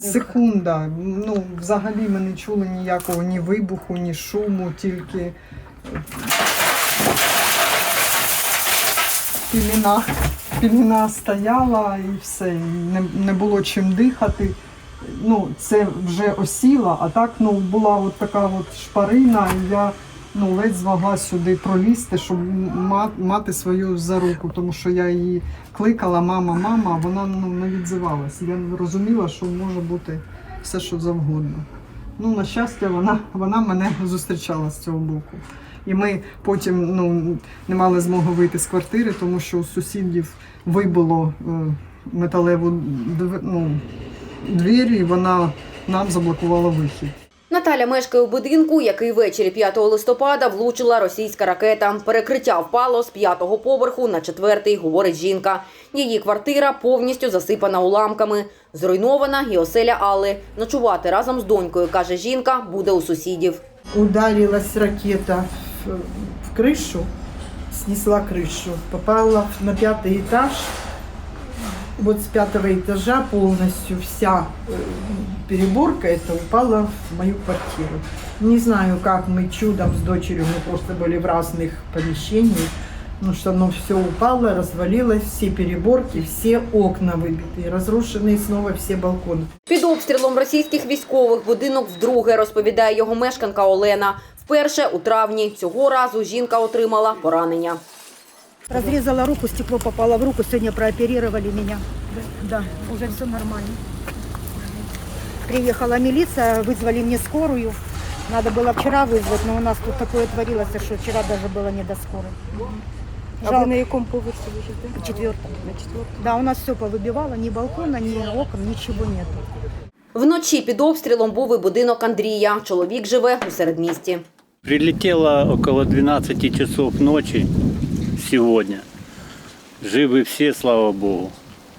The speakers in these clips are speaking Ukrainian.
Секунда. Ну, взагалі ми не чули ніякого ні вибуху, ні шуму, тільки піліна, піліна стояла і все, не, не було чим дихати. Ну, це вже осіло, а так ну, була от така от шпарина, і я ну, ледь змогла сюди пролізти, щоб мати свою за руку, тому що я її кликала мама, мама, а вона ну, не відзивалась. Я розуміла, що може бути все, що завгодно. Ну, на щастя, вона, вона мене зустрічала з цього боку. І ми потім ну, не мали змоги вийти з квартири, тому що у сусідів вибило е, металеву ну, двері, і вона нам заблокувала вихід. Наталя мешкає у будинку, який ввечері 5 листопада влучила російська ракета. Перекриття впало з п'ятого поверху на четвертий, говорить жінка. Її квартира повністю засипана уламками. Зруйнована і оселя Алли. Ночувати разом з донькою, каже жінка, буде у сусідів. ударилась ракета в, в крышу, снесла крышу, попала в- на пятый этаж. Вот с пятого этажа полностью вся э, переборка это упала в мою квартиру. Не знаю, как мы чудом с дочерью, мы просто были в разных помещениях, ну что оно все упало, развалилось, все переборки, все окна выбиты, разрушены снова все балконы. Під обстрілом російських військових будинок вдруге, розповідає його мешканка Олена. Вперше у травні цього разу жінка отримала поранення. Разрезала руку, стекло попало в руку, сегодня прооперировали меня. Да, уже все нормально. Приехала милиция, вызвали мне скорую. Надо было вчера вызвать, но у нас тут такое творилось, что вчера даже было не до скорой. А ви на якому поверсі ви живете? четвертом. На четвертому. Да, у нас все повыбивало, ни балкона, ни окон, ничего нету. Вночі під обстрілом був і будинок Андрія. Чоловік живе у середмісті. Прилетело около 12 часов ночи Сегодня. Живы все, слава богу.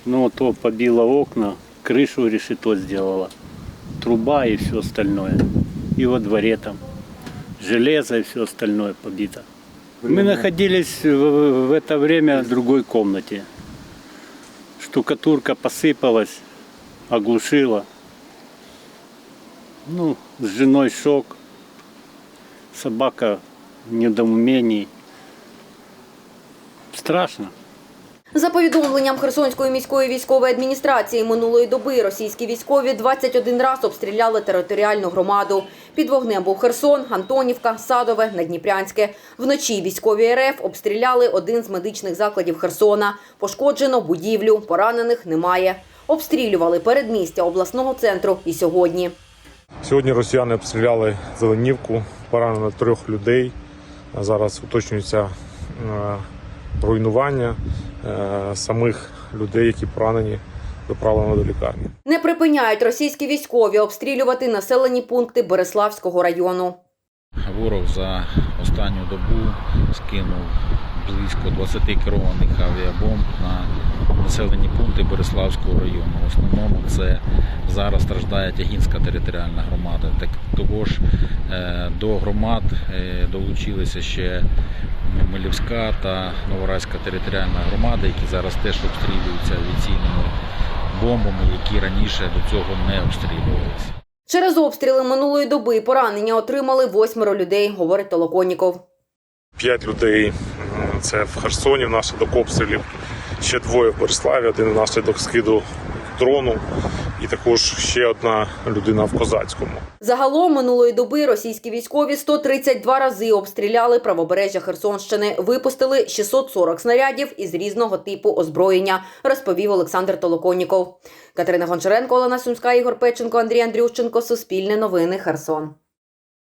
Но то побило окна, крышу решето сделала, труба и все остальное. И во дворе там железо и все остальное побито. Мы находились в, в это время в другой комнате. Штукатурка посыпалась, оглушила. Ну, с женой шок. Собака в недоумении. Страшно. За повідомленням Херсонської міської військової адміністрації минулої доби російські військові 21 раз обстріляли територіальну громаду. Під вогнем був Херсон, Антонівка, Садове, Надніпрянське. Вночі військові РФ обстріляли один з медичних закладів Херсона. Пошкоджено будівлю, поранених немає. Обстрілювали передмістя обласного центру і сьогодні. Сьогодні росіяни обстріляли Зеленівку, поранено трьох людей. Зараз уточнюється е, руйнування е, самих людей, які поранені, доправлено до лікарні. Не припиняють російські військові обстрілювати населені пункти Береславського району. Ворог за останню добу скинув близько 20 керованих авіабомб на населені пункти Береславського району. В основному це зараз страждає Тягінська територіальна громада. Так того ж е, до громад е, долучилися ще Милівська та Новорайська територіальна громада, які зараз теж обстрілюються авіаційними бомбами, які раніше до цього не обстрілювалися. Через обстріли минулої доби поранення отримали восьмеро людей, говорить Толоконніков. П'ять людей це в Херсоні внаслідок обстрілів, ще двоє в Бориславі, один внаслідок скиду дрону, і також ще одна людина в Козацькому. Загалом минулої доби російські військові 132 рази обстріляли правобережжя Херсонщини, випустили 640 снарядів із різного типу озброєння, розповів Олександр Толоконніков. Катерина Гончаренко, Олена Сумська, Ігор Печенко, Андрій Андрющенко. Суспільне новини. Херсон.